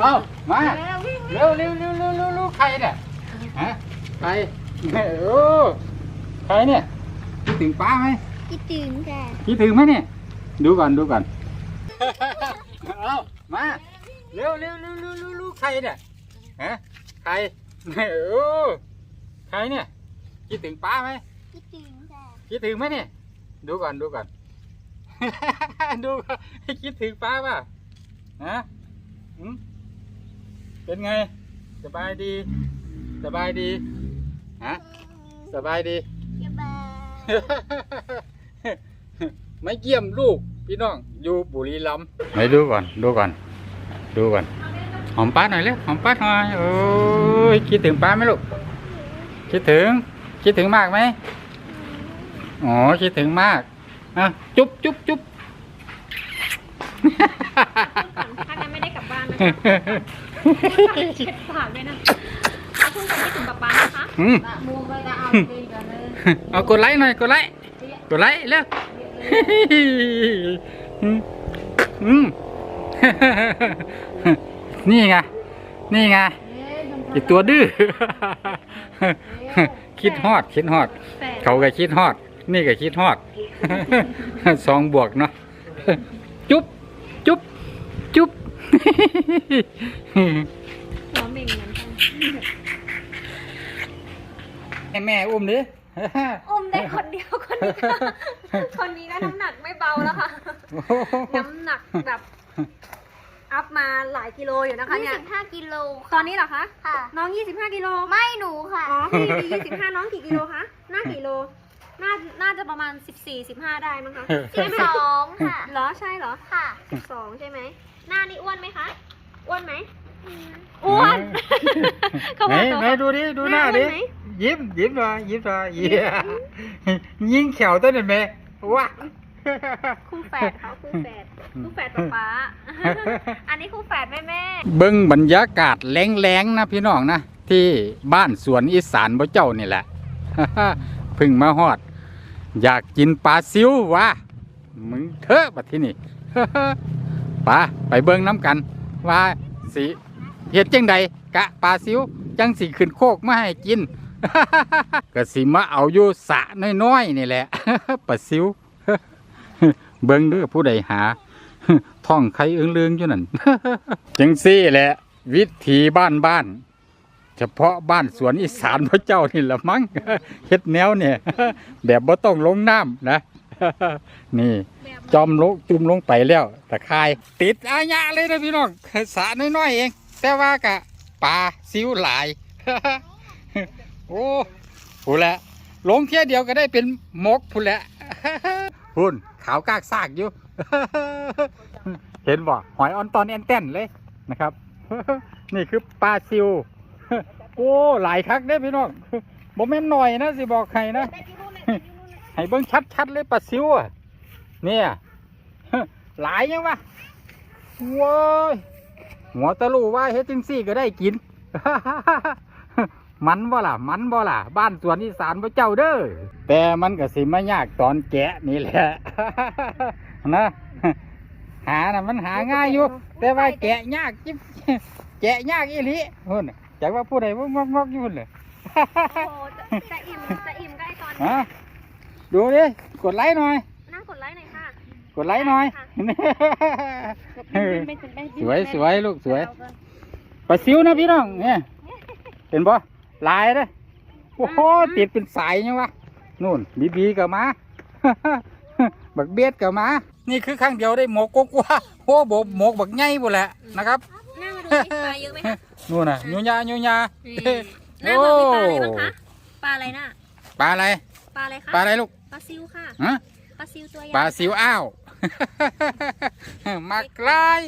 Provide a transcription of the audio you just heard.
เอามาเร็วเร็วเร็วเร็วเร็วเร็วใครเนี่ยฮะใครโอ้ใครเนี่ยคิดถึงป้าไหมคิดถึงค่ะคิดถึงไหมเนี่ยดูก่อนดูก่อนเอามาเร็วเร็วเร็วเร็วเร็วเร็วใครเนี่ยฮะใครโอ้ใครเนี่ยคิดถึงป้าไหมคิดถึงค่ะคิดถึงไหมเนี่ยดูก่อนดูก่อนดูก่อนคิดถึงป้าป่ะ ฮะหืมเป็นไง สบายดี สบายดี ฮะ สบายดีบ๊ายบายไม่เยี่ยมลูก พี่น้อง อยู่บุรีรัมย์ไม่ดูก่อน ดูก่อน ดูก่อน หอมป้าหน่อยเร็วหอมป้าหน่อย โอ้ย คิดถึงป้าไหมลูก คิดถึง คิดถึงมากไหมอ๋อ คิดถึงมาก อะ จุ๊บจุ๊บจุ๊บ เช็ดปากด้วยนะเอาพูดกันที่ถึงป๊าป๊านะคะอืมมูไปก็เอาไปกันเลยเอากดไลค์หน่อยกดไลค์กดไลค์เร็ว อืมอืม นี่ไง นี่ไงอีกตัวดื้อ คิดฮอด คิดฮอดแฝดเขาก็คิดฮอด นี่ก็คิดฮอด สองบวกเนาะ จุ๊บ จุ๊บจุ๊บ หัวเหม่งเหมือนกันให้แม่อุ้มดิอุ้มได้คนเดียวคนนี้ก็คนนี้ก็น้ำหนักไม่เบาแล้วค่ะ น้ำหนักแบบอัพมาหลายกิโลอยู่นะคะยี่เนี่ยสิบห้ากิโลตอนนี้เหรอคะ ค่ะ น้อง 25 กิโล ไม่หนูค่ะ อ๋อพี่ยี่สิบห้าน้องกี่กิโลคะ หน้ากี่โล น่าน่าจะประมาณ 14 15 ได้มั้งคะ สิบสองค่ะ เหรอ ใช่เหรอ ค่ะ12 ใช่ไหม หน้านี่อ้วนไหมคะ อ้วนไหม อ้วน เขาไหนบอกตัว ไหนดูดิดูหน้าดิอ้วนไหม ยิ้มยิ้มหน่อยยิ้มหน่อยเยี่ยยิงแขวต้นเห็นไหมว้า คู่แฝดเขาคู่แฝด คู่แฝดป๊าป๊า อันนี้คู่แฝดแม่แม่ เบิ้งบรรยากาศแรงๆนะพี่น้องนะ ที่บ้านสวนอีสานบ่เจ้านี่แหละเพึ่งมาฮอด อยากกินปลาซิววะมึงเถอะบัดที่นี่ปลาไปเบิ้งน้ำกัน ว่าสิเฮ็ดจังใดกะปลาซิวจังสิขึ้นโคกมาให้กินก็สิมาเอาอยู่สะน้อยๆนี่แหละปลาซิวเบิ้งด้อผู้ใดหาท่องใครเอื้องเลืองอยู่นั่นจังซี่แหละ วิถีบ้านบ้าน เฉพาะบ้านสวนอีสานพระเจ้านี่ละมั้งเฮ็ดแนวเนี่ย แบบบ่ต้องลงน้ำนะ นี่ จอมลงจุ่มลงไปแล้วตะคาย ติดอาญะเลยนะพี่น้องสาน้อยๆเอง แต่ว่ากะปลาซิวหลาย โอ้พูนแหละ ลงเที่ยเดียวก็ได้เป็นมกพูนแหละพุ่นขาวกากซากอยู่ เห็นบ่หอยออนตอนแอนเต้นเลยนะครับ นี่คือปลาซิว โอ้หลายคักได้อพี่น้องบ่แม่นหน่อยนะสิบอกใครนะให้เบิ่งชัดๆเลยปลาซิวอะเนี่ยหลายยังวะโว้ยหัวตะลูว่าเฮ็ดจังซี่ก็ได้กิน มันบ่ล่ะ มันบ่ล่ะ บ้านสวนอีสานพระเจ้าเด้อแต่มันก็สิไมายากตอนแกะนี่แหละ นะ หาน่ะมันหาง่ายอยู่ แต่ว่าแกะยากจิ๊บแกะยากอีหลีหุ่น จากว่าผู้ใดว่างอกๆอยู่หุ่นเลยโอ้โหจะจะอิ่มจะอิ่มก็ไอตอนนี้ฮะดูดิ กดไลค์หน่อย นั่งกดไลค์หน่อยค่ะกดไลค์หน่อย สวยสวยลูกสวยปลาซิวนะพี่น้องเนี่ยเห็นปะลายเด้อโอ้โหติดเป็นสายยังวะนู่นบีบีกับมาบักเบียดกับมา นี่คือครั้งเดียวได้หมกกว่าโอ้โบหมกบักใหญ่หมดแหละนะครับหน้ามาดูสิ ปลาเยอะไหมคะนู่นน่ะยูญายูญานี่หน้าบอกมีปลาอะไรบ้างคะปลาอะไรน่ะปลาอะไรปลาอะไรคะปลาอะไรลูกปลาซิวค่ะฮะปลาซิวตัวใหญ่ปลาซิวอ้าวมากลาย